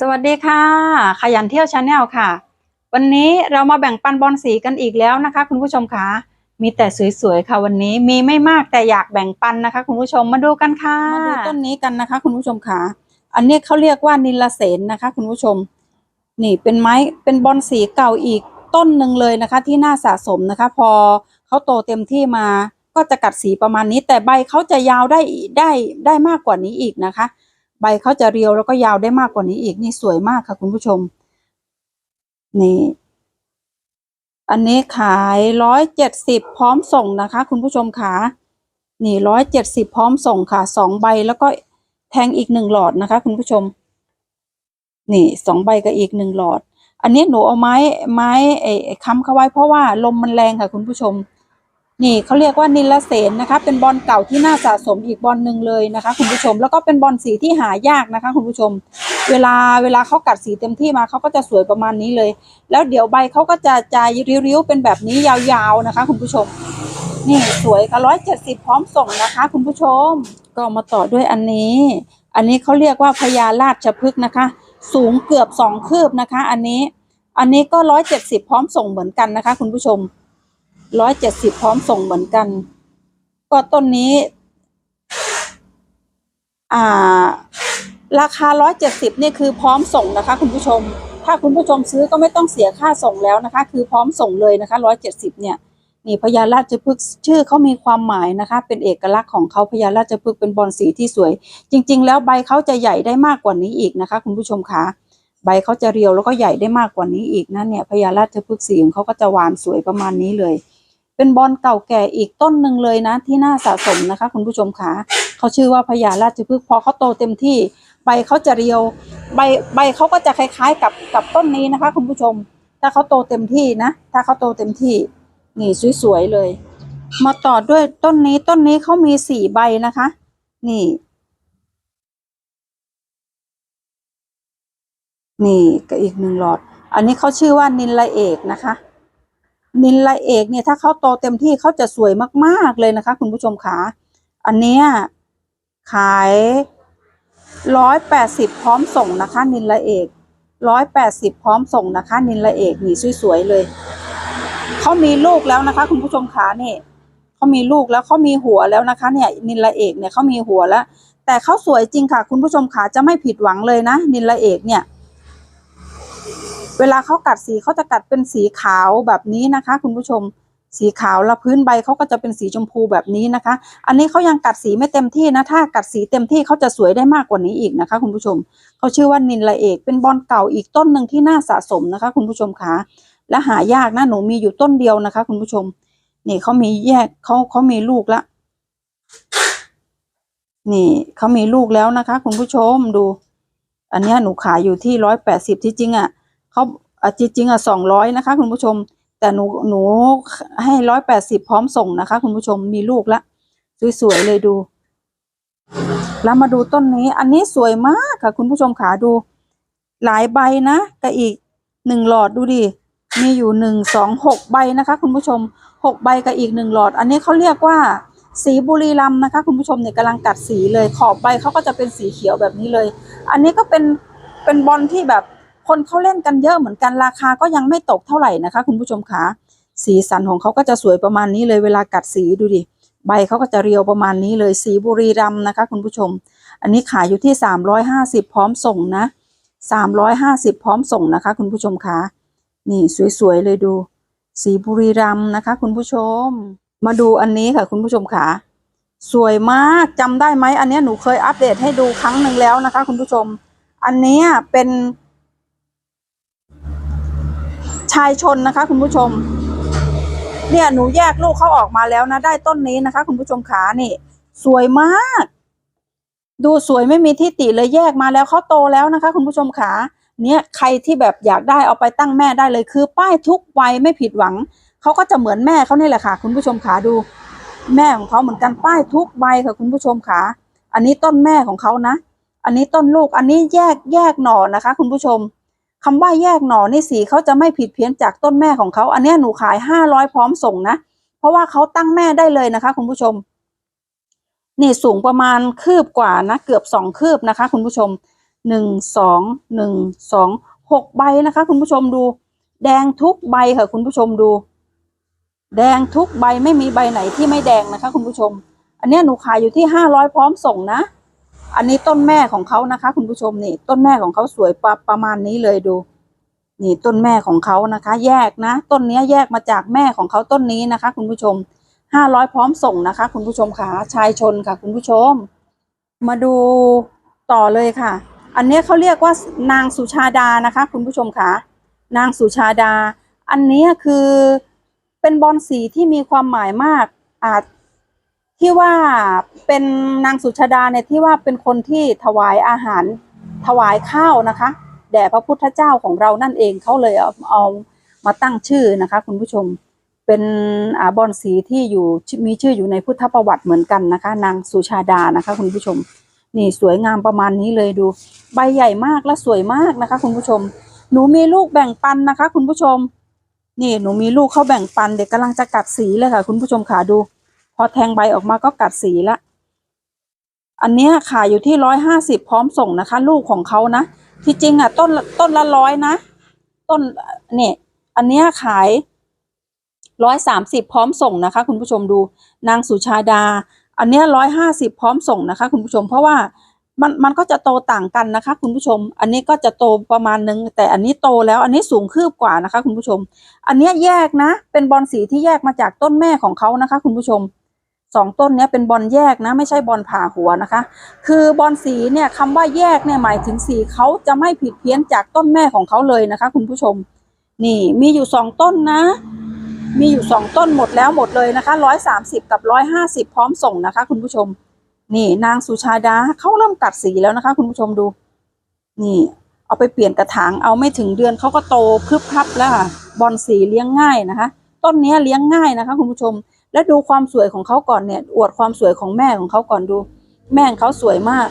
สวัสดีค่ะ ขยันเที่ยวชาแนลค่ะ วันนี้เรามาแบ่งปันบอลสีกันอีกแล้วนะคะ คุณผู้ชมคะมีแต่สวยๆค่ะวันนี้มีไม่มากแต่อยากแบ่งปันนะคะ คุณผู้ชมมาดูกันค่ะมาดูต้นนี้กันนะคะ คุณผู้ชมค่ะอันนี้เขาเรียกว่านิลเสนนะคะ คุณผู้ชม นี่เป็นไม้เป็นบอลสีเก่าอีกต้นหนึ่งเลยนะคะ ที่น่าสะสมนะคะ พอเขาโตเต็มที่มาก็จะกัดสีประมาณนี้ แต่ใบเขาจะยาวได้ได้ได้มากกว่านี้อีกนะคะ ใบเขาจะเรียวแล้วก็ยาวได้มากกว่านี้อีกนี่สวยมากค่ะ คุณผู้ชม นี่อันนี้ขายร้อยเจ็ดสิบพร้อมส่งนะคะ คุณผู้ชมค่ะนี่ร้อยเจ็ดสิบพร้อมส่งค่ะสองใบแล้วก็แทงอีกหนึ่งหลอดนะคะ คุณผู้ชม นี่สองใบกับอีกหนึ่งหลอด อันนี้หนูเอาไม้ไม้ไอ้ค้ำเข้าไว้เพราะว่าลมมันแรงค่ะ คุณผู้ชม นี่เขาเรียกว่านิลเสนนะคะ เป็นบอลเก่าที่น่าสะสมอีกบอลหนึ่งเลยนะคะ คุณผู้ชมแล้วก็เป็นบอลสีที่หายากนะคะ คุณผู้ชม เวลาเวลาเขากัดสีเต็มที่มาเขาก็จะสวยประมาณนี้เลย แล้วเดี๋ยวใบเขาก็จะจะริ้วๆเป็นแบบนี้ยาวๆนะคะ คุณผู้ชม นี่สวยค่ะร้อยเจ็ดสิบพร้อมส่งนะคะ คุณผู้ชม ก็มาต่อด้วยอันนี้ อันนี้เขาเรียกว่าพญาราชพฤกษ์นะคะ สูงเกือบสองคืบนะคะ อันนี้ อันนี้ก็ร้อยเจ็ดสิบพร้อมส่งเหมือนกันนะคะ คุณผู้ชม ร้อยเจ็ดสิบพร้อมส่งเหมือนกัน ก็ต้นนี้ อ่า ราคาร้อยเจ็ดสิบนี่คือพร้อมส่งนะคะ คุณผู้ชม ถ้าคุณผู้ชมซื้อก็ไม่ต้องเสียค่าส่งแล้วนะคะ คือพร้อมส่งเลยนะคะร้อยเจ็ดสิบเนี่ยนี่พญาราชพฤกษ์ชื่อเขามีความหมายนะคะ เป็นเอกลักษณ์ของเขาพญาราชพฤกษ์เป็นบอลสีที่สวย จริง ๆ แล้วใบเขาจะใหญ่ได้มากกว่านี้อีกนะคะ คุณผู้ชมคะใบเขาจะเรียวแล้วก็ใหญ่ได้มากกว่านี้อีกนะเนี่ยพญาราชพฤกษ์สีของเขาก็จะหวานสวยประมาณนี้เลย เป็นบอลเก่าแก่อีกต้นหนึ่งเลยนะที่น่าสะสมนะคะ คุณผู้ชมคะเขาชื่อว่าพญาราชพฤกษ์พอเขาโตเต็มที่ใบเขาจะเรียวใบใบเขาก็จะคล้ายๆกับกับต้นนี้นะคะ คุณผู้ชม ถ้าเขาโตเต็มที่นะ ถ้าเขาโตเต็มที่นี่สวยๆเลย มาต่อด้วยต้นนี้ต้นนี้เขามีสี่ใบนะคะ นี่ นี่ก็อีกหนึ่งหลอด อันนี้เขาชื่อว่านินละเอกนะคะ นินละเอกเนี่ยถ้าเขาโตเต็มที่เขาจะสวยมากๆเลยนะคะ คุณผู้ชมขาอันเนี้ยขายร้อยแปดสิบพร้อมส่งนะคะ นินละเอกร้อยแปดสิบพร้อมส่งนะคะ นินละเอกนี่สวยๆเลยเขามีลูกแล้วนะคะ คุณผู้ชมขาเนี่ยเขามีลูกแล้วเขามีหัวแล้วนะคะ เนี่ย นินละเอกเนี่ยเขามีหัวแล้ว แต่เขาสวยจริงค่ะ คุณผู้ชมขาจะไม่ผิดหวังเลยนะ นินละเอกเนี่ย เวลาเขากัดสีเขาจะกัดเป็นสีขาวแบบนี้นะคะ คุณผู้ชมสีขาวแล้วพื้นใบเขาก็จะเป็นสีชมพูแบบนี้นะคะ อันนี้เขายังกัดสีไม่เต็มที่นะ ถ้ากัดสีเต็มที่เขาจะสวยได้มากกว่านี้อีกนะคะ คุณผู้ชมเขาชื่อว่านินละเอกเป็นบอลเก่าอีกต้นหนึ่งที่น่าสะสมนะคะ คุณผู้ชมคะและหายากนะหนูมีอยู่ต้นเดียวนะคะ คุณผู้ชมนี่เขามีแยกเขาเขามีลูกละนี่เขามีลูกแล้วนะคะ คุณผู้ชมดู อันนี้หนูขายอยู่ที่ร้อยแปดสิบที่จริงอะ เขาจริงๆอะสองร้อยนะคะ คุณผู้ชม แต่หนูหนูให้ร้อยแปดสิบพร้อมส่งนะคะ คุณผู้ชมมีลูกละสวยๆเลยดู แล้วมาดูต้นนี้ อันนี้สวยมากค่ะ คุณผู้ชมขาดู หลายใบนะกับอีกหนึ่งหลอดดูดิมีอยู่หนึ่งสองหกใบนะคะ คุณผู้ชมหกใบกับอีกหนึ่งหลอด อันนี้เขาเรียกว่าสีบุรีรัมนะคะ คุณผู้ชมเนี่ยกำลังกัดสีเลยขอบใบเขาก็จะเป็นสีเขียวแบบนี้เลย อันนี้ก็เป็นเป็นบอลที่แบบ คนเขาเล่นกันเยอะเหมือนกันราคาก็ยังไม่ตกเท่าไหร่นะคะ คุณผู้ชมคะสีสันของเขาก็จะสวยประมาณนี้เลยเวลากัดสีดูดิใบเขาก็จะเรียวประมาณนี้เลยสีบุรีรัมนะคะ คุณผู้ชม อันนี้ขายอยู่ที่สามร้อยห้าสิบพร้อมส่งนะสามร้อยห้าสิบพร้อมส่งนะคะ คุณผู้ชมคะนี่สวยๆเลยดู สีบุรีรัมนะคะ คุณผู้ชม มาดูอันนี้ค่ะ คุณผู้ชมคะสวยมากจำได้ไหมอันนี้หนูเคยอัปเดตให้ดูครั้งหนึ่งแล้วนะคะ คุณผู้ชม อันนี้เป็นายชนนะคะ คุณผู้ชม เนี่ยหนูแยกลูกเขาออกมาแล้วนะ ได้ต้นนี้นะคะ คุณผู้ชมขานี่ สวยมาก ดูสวยไม่มีที่ติเลยแยกมาแล้วเขาโตแล้วนะคะ คุณผู้ชมขาเนี่ยใครที่แบบอยากได้เอาไปตั้งแม่ได้เลยคือ ป้ายทุกวัยไม่ผิดหวังเขาก็จะเหมือนแม่เขานี่แหละค่ะ คุณผู้ชมขาดู แม่ของเขาเหมือนกันป้ายทุกใบค่ะ คุณผู้ชมขาอันนี้ต้นแม่ของเขานะ อันนี้ต้นลูกอันนี้แยกแยกหน่อนะคะ คุณผู้ชม คำว่าแยกหน่อนี่สีเขาจะไม่ผิดเพี้ยนจากต้นแม่ของเขา อันนี้หนูขายห้าร้อยพร้อมส่งนะ เพราะว่าเขาตั้งแม่ได้เลยนะคะ คุณผู้ชม นี่สูงประมาณคืบกว่านะ เกือบสองคืบนะคะ คุณผู้ชมหนึ่งสองหนึ่งสองหกใบนะคะ คุณผู้ชมดู แดงทุกใบค่ะ คุณผู้ชมดู แดงทุกใบไม่มีใบไหนที่ไม่แดงนะคะ คุณผู้ชม อันนี้หนูขายอยู่ที่ห้าร้อยพร้อมส่งนะ อันนี้ต้นแม่ของเขานะคะ คุณผู้ชมนี่ ต้นแม่ของเขาสวยประประมาณนี้เลยดู นี่ต้นแม่ของเขานะคะ แยกนะ ต้นนี้แยกมาจากแม่ของเขาต้นนี้นะคะ คุณผู้ชมห้าร้อยพร้อมส่งนะคะ คุณผู้ชมค่ะชายชนค่ะ คุณผู้ชม มาดูต่อเลยค่ะ อันนี้เขาเรียกว่านางสุชาดานะคะ คุณผู้ชมค่ะนางสุชาดา อันนี้คือเป็นบอลสีที่มีความหมายมากอาจ ที่ว่าเป็นนางสุชาดาเนี่ยที่ว่าเป็นคนที่ถวายอาหารถวายข้าวนะคะแด่พระพุทธเจ้าของเรานั่นเองเขาเลยเอาเอามาตั้งชื่อนะคะ คุณผู้ชมเป็นอาบอนสีที่อยู่มีชื่ออยู่ในพุทธประวัติเหมือนกันนะคะ นางสุชาดานะคะ คุณผู้ชม นี่สวยงามประมาณนี้เลยดู ใบใหญ่มากและสวยมากนะคะ คุณผู้ชม หนูมีลูกแบ่งปันนะคะ คุณผู้ชม นี่หนูมีลูกเขาแบ่งปันเด็กกำลังจะกัดสีเลยค่ะ คุณผู้ชมขาดู พอแทงใบออกมาก็กัดสีละ อันเนี้ยขายอยู่ที่ร้อยห้าสิบพร้อมส่งนะคะ ลูกของเขานะ ที่จริงอะ ต้นต้นละร้อยนะ ต้นเนี่ยอันเนี้ยขายร้อยสามสิบพร้อมส่งนะคะ คุณผู้ชมดู นางสุชาดา อันเนี้ยร้อยห้าสิบพร้อมส่งนะคะ คุณผู้ชมเพราะว่ามันมันก็จะโตต่างกันนะคะ คุณผู้ชม อันนี้ก็จะโตประมาณนึง แต่อันนี้โตแล้ว อันนี้สูงคืบกว่านะคะ คุณผู้ชม อันเนี้ยแยกนะ เป็นบอลสีที่แยกมาจากต้นแม่ของเขานะคะ คุณผู้ชม สองต้นนี้เป็นบอลแยกนะ ไม่ใช่บอลผ่าหัวนะคะ คือบอลสีเนี่ยคำว่าแยกเนี่ยหมายถึงสีเขาจะไม่ผิดเพี้ยนจากต้นแม่ของเขาเลยนะคะ คุณผู้ชม นี่มีอยู่สองต้นนะ มีอยู่สองต้นหมดแล้วหมดเลยนะคะร้อยสามสิบกับร้อยห้าสิบพร้อมส่งนะคะ คุณผู้ชม นี่นางสุชาดาเขาเริ่มกัดสีแล้วนะคะ คุณผู้ชมดู นี่เอาไปเปลี่ยนกระถางเอาไม่ถึงเดือนเขาก็โตพรึบพรับแล้วค่ะบอลสีเลี้ยงง่ายนะคะ ต้นนี้เลี้ยงง่ายนะคะ คุณผู้ชม และดูความสวยของเขาก่อนเนี่ย อวดความสวยของแม่ของเขาก่อนดู แม่งเขาสวยมาก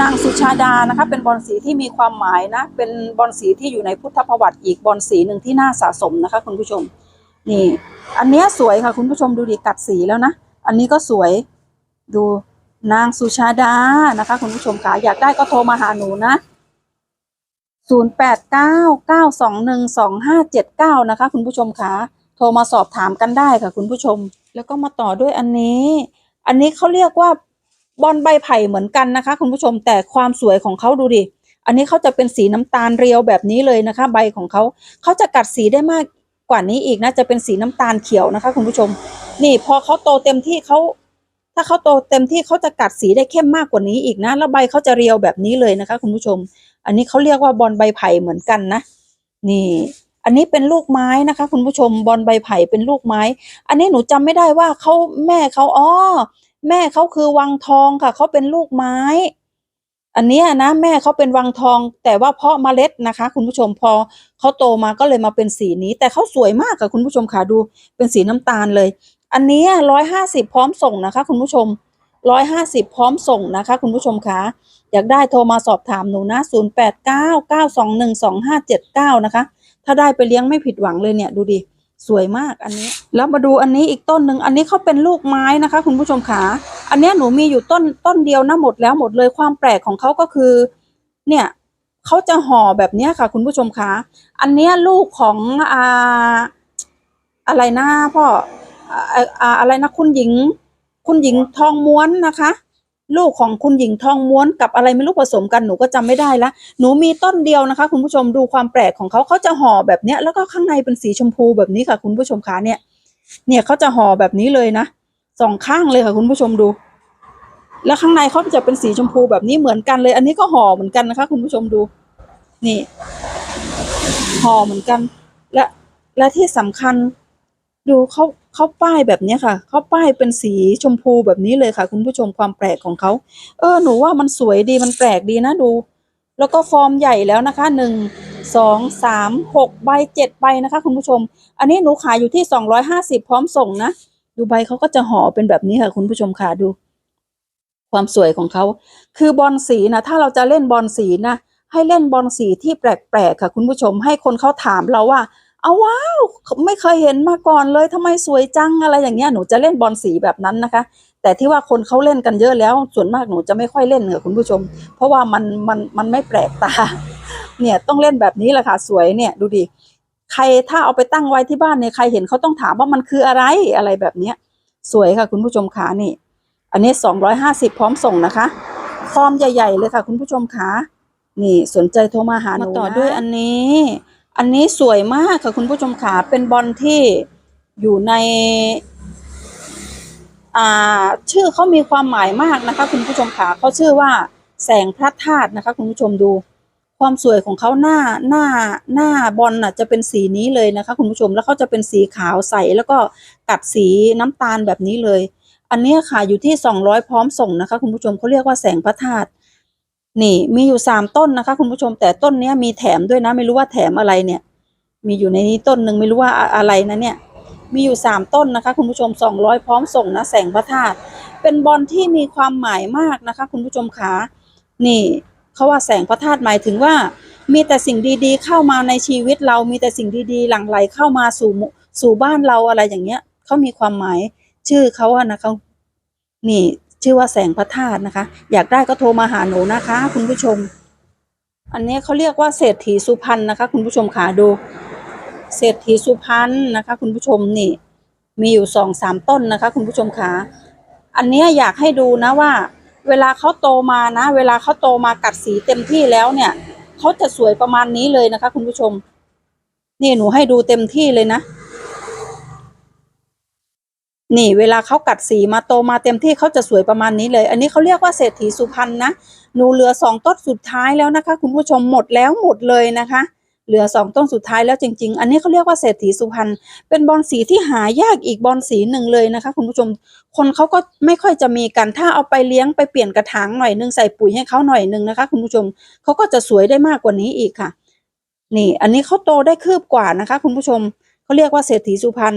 นางสุชาดานะคะ เป็นบอลสีที่มีความหมายนะ เป็นบอลสีที่อยู่ในพุทธประวัติอีกบอลสีหนึ่งที่น่าสะสมนะคะ คุณผู้ชม นี่ อันเนี้ยสวยค่ะ คุณผู้ชมดูดิกัดสีแล้วนะ อันนี้ก็สวย ดูนางสุชาดานะคะ คุณผู้ชมค่ะอยากได้ก็โทรมาหาหนูนะศูนย์แปดเก้าเก้าสองหนึ่งสองห้าเจ็ดเก้านะคะ คุณผู้ชมคะโทรมาสอบถามกันได้ค่ะ คุณผู้ชม แล้วก็มาต่อด้วยอันนี้ อันนี้เขาเรียกว่าบอลใบไผ่เหมือนกันนะคะ คุณผู้ชมแต่ความสวยของเขาดูดิอันนี้เขาจะเป็นสีน้ำตาลเรียวแบบนี้เลยนะคะ ใบของเขาเขาจะกัดสีได้มากกว่านี้อีกนะจะเป็นสีน้ำตาลเขียวนะคะ คุณผู้ชม นี่พอเขาโตเต็มที่เขาถ้าเขาโตเต็มที่เขาจะกัดสีได้เข้มมากกว่านี้อีกนะแล้วใบเขาจะเรียวแบบนี้เลยนะคะ คุณผู้ชม อันนี้เขาเรียกว่าบอลใบไผ่เหมือนกันนะ นี่ อันนี้เป็นลูกไม้นะคะ คุณผู้ชมบอลใบไผ่เป็นลูกไม้ อันนี้หนูจำไม่ได้ว่าเขาแม่เขาอ๋อแม่เขาคือวังทองค่ะเขาเป็นลูกไม้ อันเนี้ยนะแม่เขาเป็นวังทอง แต่ว่าเพาะเมล็ดนะคะ คุณผู้ชมพอเขาโตมาก็เลยมาเป็นสีนี้ แต่เขาสวยมากค่ะคุณผู้ชมค่ะดูเป็นสีน้ำตาลเลย อันนี้ร้อยห้าสิบพร้อมส่งนะคะ คุณผู้ชมร้อยห้าสิบพร้อมส่งนะคะ คุณผู้ชมคะอยากได้โทรมาสอบถามหนูนะศูนย์แปดเก้าเก้าสองหนึ่งสองห้าเจ็ดเก้านะคะ ถ้าได้ไปเลี้ยงไม่ผิดหวังเลยเนี่ยดูดิสวยมากอันนี้ แล้วมาดูอันนี้อีกต้นหนึ่งอันนี้เขาเป็นลูกไม้นะคะ คุณผู้ชมขาอันนี้หนูมีอยู่ต้นต้นเดียวนะหมดแล้วหมดเลยความแปลกของเขาก็คือ เนี่ยเขาจะห่อแบบนี้ค่ะ คุณผู้ชมขาอันนี้ลูกของอ่าอะไรนะพ่ออ่าอ่าอะไรนะคุณหญิง คุณหญิงทองม้วนนะคะ ลูกของคุณหญิงทองม้วนกับอะไรไม่รู้ผสมกันหนูก็จำไม่ได้ละหนูมีต้นเดียวนะคะ คุณผู้ชมดูความแปลกของเขาเขาจะห่อแบบเนี้ยแล้วก็ข้างในเป็นสีชมพูแบบนี้ค่ะ คุณผู้ชมคะเนี่ย เนี่ยเขาจะห่อแบบนี้เลยนะสองข้างเลยค่ะ คุณผู้ชมดู แล้วข้างในเขาจะเป็นสีชมพูแบบนี้เหมือนกันเลย อันนี้ก็ห่อเหมือนกันนะคะ คุณผู้ชมดู นี่ห่อเหมือนกัน และและที่สำคัญ ดูเขาเขาป้ายแบบนี้ค่ะเขาป้ายเป็นสีชมพูแบบนี้เลยค่ะ คุณผู้ชมความแปลกของเขาเออหนูว่ามันสวยดีมันแปลกดีนะดู แล้วก็ฟอร์มใหญ่แล้วนะคะหนึ่งสองสามหกใบเจ็ดใบนะคะ คุณผู้ชม อันนี้หนูขายอยู่ที่สองร้อยห้าสิบพร้อมส่งนะดูใบเขาก็จะห่อเป็นแบบนี้ค่ะคุณผู้ชมค่ะดู ความสวยของเขาคือบอลสีนะถ้าเราจะเล่นบอลสีนะให้เล่นบอลสีที่แปลกๆค่ะ คุณผู้ชมให้คนเขาถามเราว่า เอาว้าวไม่เคยเห็นมาก่อนเลยทำไมสวยจังอะไรอย่างเงี้ยหนูจะเล่นบอลสีแบบนั้นนะคะ แต่ที่ว่าคนเขาเล่นกันเยอะแล้วส่วนมากหนูจะไม่ค่อยเล่นค่ะคุณผู้ชม เพราะว่ามันมันมันไม่แปลกตา เนี่ยต้องเล่นแบบนี้แหละค่ะสวยเนี่ยดูดิใครถ้าเอาไปตั้งไว้ที่บ้านเนี่ยใครเห็นเขาต้องถามว่ามันคืออะไรอะไรแบบเนี้ย สวยค่ะคุณผู้ชมขานี่ อันนี้สองร้อยห้าสิบพร้อมส่งนะคะฟอร์มใหญ่ ๆ เลยค่ะ คุณผู้ชมขานี่สนใจโทรมาหาหนูต่อด้วยอันนี้ อันนี้สวยมากค่ะคุณผู้ชมขาเป็นบอลที่อยู่ใน อ่า ชื่อเขามีความหมายมากนะคะ คุณผู้ชมขาเขาชื่อว่า แสงพระธาตุนะคะ คุณผู้ชมดู ความสวยของเขาหน้าหน้าหน้าบอลน่ะจะเป็นสีนี้เลยนะคะ คุณผู้ชมแล้วเขาจะเป็นสีขาวใสแล้วก็กัดสีน้ำตาลแบบนี้เลย อันนี้ยค่ะอยู่ที่สองร้อยพร้อมส่งนะคะ คุณผู้ชมเขาเรียกว่าแสงพระธาตุ นี่มีอยู่สามต้นนะคะ คุณผู้ชมแต่ต้นเนี้ยมีแถมด้วยนะ ไม่รู้ว่าแถมอะไรเนี่ย มีอยู่ในนี้ต้นหนึ่งไม่รู้ว่าอะไรนะเนี่ย มีอยู่สามต้นนะคะ คุณผู้ชมสองร้อยพร้อมส่งนะแสงพระธาตุเป็นบอลที่มีความหมายมากนะคะ คุณผู้ชมขานี่เขาว่าแสงพระธาตุหมายถึงว่า มีแต่สิ่งดีๆ เข้ามาในชีวิตเรามีแต่สิ่งดีๆ หลั่งไหลเข้ามาสู่หมู่สู่บ้านเราอะไรอย่างเงี้ยเขามีความหมายชื่อเขาอะนะคะนี่ ชื่อว่าแสงพระธาตุนะคะ อยากได้ก็โทรมาหาหนูนะคะ คุณผู้ชม อันนี้เขาเรียกว่าเศรษฐีสุพรรณนะคะ คุณผู้ชมขาดู เศรษฐีสุพรรณนะคะ คุณผู้ชมนี่ มีอยู่สองสามต้นนะคะ คุณผู้ชมขาอันนี้อยากให้ดูนะว่า เวลาเขาโตมานะ เวลาเขาโตมากัดสีเต็มที่แล้วเนี่ยเขาจะสวยประมาณนี้เลยนะคะ คุณผู้ชม นี่หนูให้ดูเต็มที่เลยนะ นี่เวลาเขากัดสีมาโตมาเต็มที่เขาจะสวยประมาณนี้เลย อันนี้เขาเรียกว่าเศรษฐีสุพรรณนะหนูเหลือสองต้นสุดท้ายแล้วนะคะ คุณผู้ชมหมดแล้วหมดเลยนะคะ เหลือสองต้นสุดท้ายแล้วจริง ๆ อันนี้เขาเรียกว่าเศรษฐีสุพรรณเป็นบอลสีที่หายากอีกบอลสีหนึ่งเลยนะคะ คุณผู้ชมคนเขาก็ไม่ค่อยจะมีกันถ้าเอาไปเลี้ยงไปเปลี่ยนกระถางหน่อยนึงใส่ปุ๋ยให้เขาหน่อยนึงนะคะ คุณผู้ชมเขาก็จะสวยได้มากกว่านี้อีกค่ะ นี่ อันนี้เขาโตได้คืบกว่านะคะ คุณผู้ชมเขาเรียกว่าเศรษฐีสุพรรณ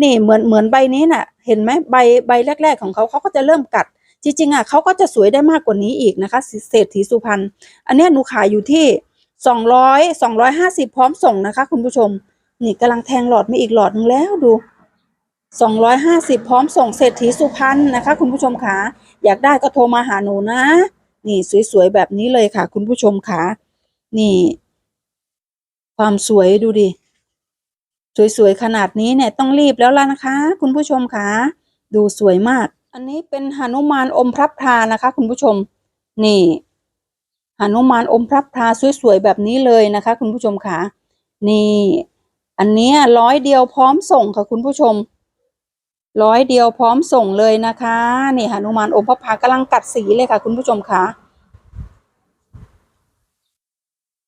นี่เหมือนเหมือนใบนี้น่ะ เห็นไหมใบใบแรก ๆ ของเขาเขาก็จะเริ่มกัด จริงๆอะเขาก็จะสวยได้มากกว่านี้อีกนะคะเศรษฐีสุพรรณอันนี้หนูขายอยู่ที่สองร้อยสองร้อยห้าสิบพร้อมส่งนะคะ คุณผู้ชม นี่กำลังแทงหลอดมาอีกหลอดนึงแล้วดูสองร้อยห้าสิบพร้อมส่งเศรษฐีสุพรรณนะคะ คุณผู้ชมขาอยากได้ก็โทรมาหาหนูนะ นี่สวยๆแบบนี้เลยค่ะ คุณผู้ชมขานี่ ความสวยดูดิ สวยๆขนาดนี้เนี่ยต้องรีบแล้วล่ะนะคะ คุณผู้ชมคะดูสวยมาก อันนี้เป็นหนุมานอมพระพรานะคะ คุณผู้ชม นี่หนุมานอมพระพราสวยๆแบบนี้เลยนะคะ คุณผู้ชมคะนี่ อันนี้ร้อยเดียวพร้อมส่งค่ะคุณผู้ชม ร้อยเดียวพร้อมส่งเลยนะคะ นี่หนุมานอมพระพรากำลังกัดสีเลยค่ะ คุณผู้ชมคะ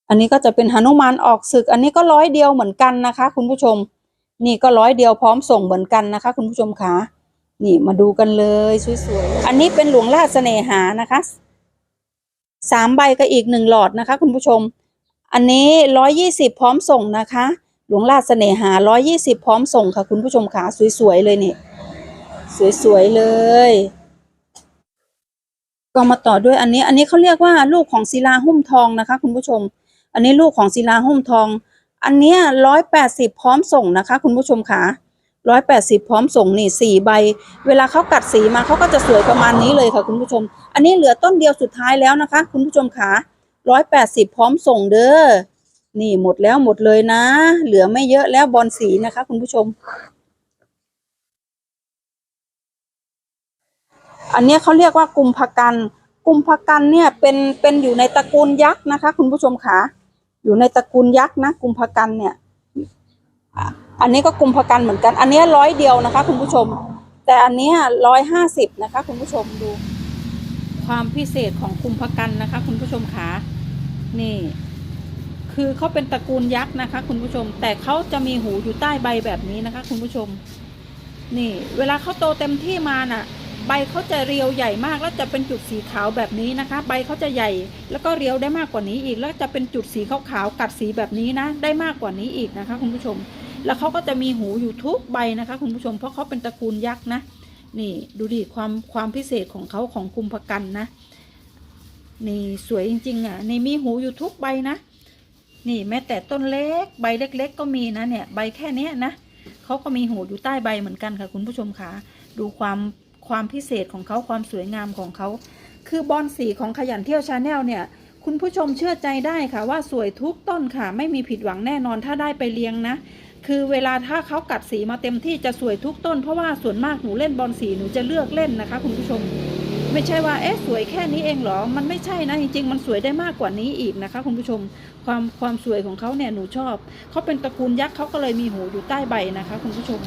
อันนี้ก็จะเป็นหนุมานออกศึก อันนี้ก็ร้อยเดียวเหมือนกันนะคะ คุณผู้ชม นี่ก็ร้อยเดียวพร้อมส่งเหมือนกันนะคะ คุณผู้ชมคะนี่มาดูกันเลยสวยๆอันนี้เป็นหลวงราชเสน่หานะคะสามใบกับอีกหนึ่งหลอดนะคะ คุณผู้ชม อันนี้ร้อยยี่สิบพร้อมส่งนะคะ หลวงราชเสน่หาร้อยยี่สิบพร้อมส่งค่ะ คุณผู้ชมคะสวยๆเลยนี่สวยๆเลย ก็มาต่อด้วยอันนี้ อันนี้เขาเรียกว่าลูกของศิลาหุ้มทองนะคะ คุณผู้ชม อันนี้ลูกของศิลาหุ้มทอง อันเนี้ยร้อยแปดสิบพร้อมส่งนะคะ คุณผู้ชมคะร้อยแปดสิบพร้อมส่งนี่สี่ใบ เวลาเขากัดสีมาเขาก็จะสวยประมาณนี้เลยค่ะคุณผู้ชม อันนี้เหลือต้นเดียวสุดท้ายแล้วนะคะ คุณผู้ชมคะร้อยแปดสิบพร้อมส่งเด้อ นี่หมดแล้วหมดเลยนะ เหลือไม่เยอะแล้วบอลสีนะคะ คุณผู้ชม อันนี้เขาเรียกว่ากุมภกันกุมภกันเนี่ยเป็นเป็นอยู่ในตระกูลยักษ์นะคะ คุณผู้ชมค่ะ อยู่ในตระกูลยักษ์นะกุมภกันเนี่ยอันนี้ก็กุมภกันเหมือนกัน อันนี้ร้อยเดียวนะคะ คุณผู้ชม แต่อันนี้ร้อยห้าสิบนะคะ คุณผู้ชมดู ความพิเศษของกุมภกันนะคะ คุณผู้ชมคะนี่ คือเขาเป็นตระกูลยักษ์นะคะ คุณผู้ชม แต่เขาจะมีหูอยู่ใต้ใบแบบนี้นะคะ คุณผู้ชม นี่ เวลาเขาโตเต็มที่มาน่ะ ใบเขาจะเรียวใหญ่มากแล้วจะเป็นจุดสีขาวแบบนี้นะคะ ใบเขาจะใหญ่ แล้วก็เรียวได้มากกว่านี้อีก แล้วจะเป็นจุดสีขาวๆกัดสีแบบนี้นะ ได้มากกว่านี้อีกนะคะคุณผู้ชม แล้วเขาก็จะมีหูอยู่ทุกใบนะคะคุณผู้ชม เพราะเขาเป็นตระกูลยักษ์นะ นี่ดูดิความความพิเศษของเขาของกุมภกันนะ นี่สวยจริงๆอะนี่มีหูอยู่ทุกใบนะ นี่แม้แต่ต้นเล็กใบเล็ก ๆ ก็มีนะเนี่ยใบแค่เนี้ยนะเขาก็มีหูอยู่ใต้ใบเหมือนกันค่ะคุณผู้ชมคะดูความ ความพิเศษของเขาความสวยงามของเขา คือบอลสีของขยันเที่ยวชาแนลเนี่ย คุณผู้ชมเชื่อใจได้ค่ะว่าสวยทุกต้นค่ะ ไม่มีผิดหวังแน่นอนถ้าได้ไปเลี้ยงนะ คือเวลาถ้าเขากัดสีมาเต็มที่จะสวยทุกต้น เพราะว่าส่วนมากหนูเล่นบอลสีหนูจะเลือกเล่นนะคะ คุณผู้ชม ไม่ใช่ว่าเอ๊ะสวยแค่นี้เองเหรอ มันไม่ใช่นะจริงๆ มันสวยได้มากกว่านี้อีกนะคะ คุณผู้ชม ความความสวยของเขาเนี่ยหนูชอบเขาเป็นตระกูลยักษ์เขาก็เลยมีหูอยู่ใต้ใบนะคะ คุณผู้ชม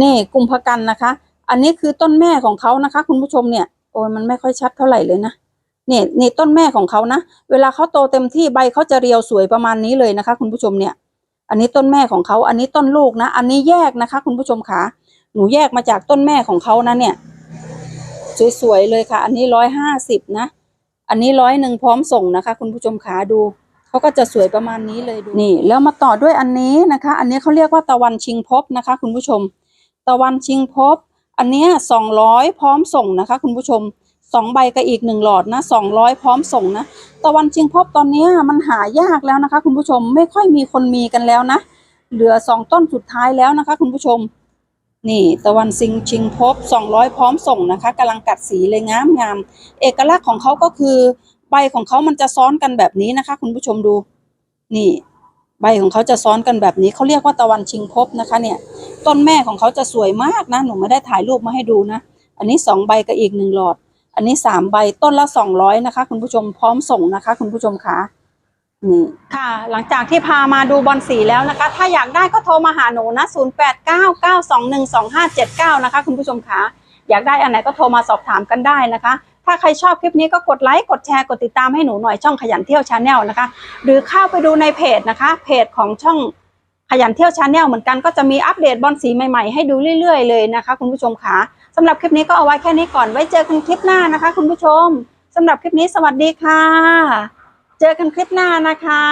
นี่กุมภกันนะคะ อันนี้คือต้นแม่ของเขานะคะ คุณผู้ชมเนี่ยโอ้ยมันไม่ค่อยชัดเท่าไหร่เลยนะนี่นี่ต้นแม่ของเขานะ เวลาเขาโตเต็มที่ใบเขาจะเรียวสวยประมาณนี้เลยนะคะ คุณผู้ชมเนี่ย อันนี้ต้นแม่ของเขา อันนี้ต้นลูกนะ อันนี้แยกนะคะ คุณผู้ชมขาหนูแยกมาจากต้นแม่ของเขานะเนี่ย สวยๆเลยค่ะ อันนี้ร้อยห้าสิบนะ อันนี้ร้อยหนึ่งพร้อมส่งนะคะ คุณผู้ชมขาดูเขาก็จะสวยประมาณนี้เลยดูนี่ แล้วมาต่อด้วยอันนี้นะคะ อันนี้เขาเรียกว่าตะวันชิงภพนะคะ คุณผู้ชม ตะวันชิงภพ อันเนี้ยสองร้อยพร้อมส่งนะคะ คุณผู้ชมสองใบกับอีกหนึ่งหลอดนะสองร้อยพร้อมส่งนะตะวันชิงภพตอนนี้มันหายากแล้วนะคะ คุณผู้ชมไม่ค่อยมีคนมีกันแล้วนะ เหลือสองต้นสุดท้ายแล้วนะคะ คุณผู้ชม นี่ตะวันซิงชิงภพสองร้อยพร้อมส่งนะคะกำลังกัดสีเลยงามงามเอกลักษณ์ของเขาก็คือใบของเขามันจะซ้อนกันแบบนี้นะคะ คุณผู้ชมดู นี่ ใบของเขาจะซ้อนกันแบบนี้เขาเรียกว่าตะวันชิงภพนะคะเนี่ย ต้นแม่ของเขาจะสวยมากนะ หนูไม่ได้ถ่ายรูปมาให้ดูนะ อันนี้สองใบกับอีกหนึ่งหลอด อันนี้สามใบต้นละสองร้อยนะคะ คุณผู้ชมพร้อมส่งนะคะ คุณผู้ชมคะนี่ค่ะ หลังจากที่พามาดูบอลสีแล้วนะคะ ถ้าอยากได้ก็โทรมาหาหนูนะ0 8 9 9 2 1 2 5 7 9 นะคะ คุณผู้ชมคะอยากได้อันไหนก็โทรมาสอบถามกันได้นะคะ ถ้าใครชอบคลิปนี้ก็กดไลค์กดแชร์กดติดตามให้หนูหน่อยช่องขยันเที่ยวชาแนลนะคะ หรือเข้าไปดูในเพจนะคะ เพจของช่องขยันเที่ยวชาแนลเหมือนกันก็จะมีอัปเดตบอลสีใหม่ๆให้ดูเรื่อยๆเลยนะคะ คุณผู้ชมค่ะสำหรับคลิปนี้ก็เอาไว้แค่นี้ก่อนไว้เจอกันคลิปหน้านะคะ คุณผู้ชมสำหรับคลิปนี้สวัสดีค่ะ เจอกันคลิปหน้านะคะ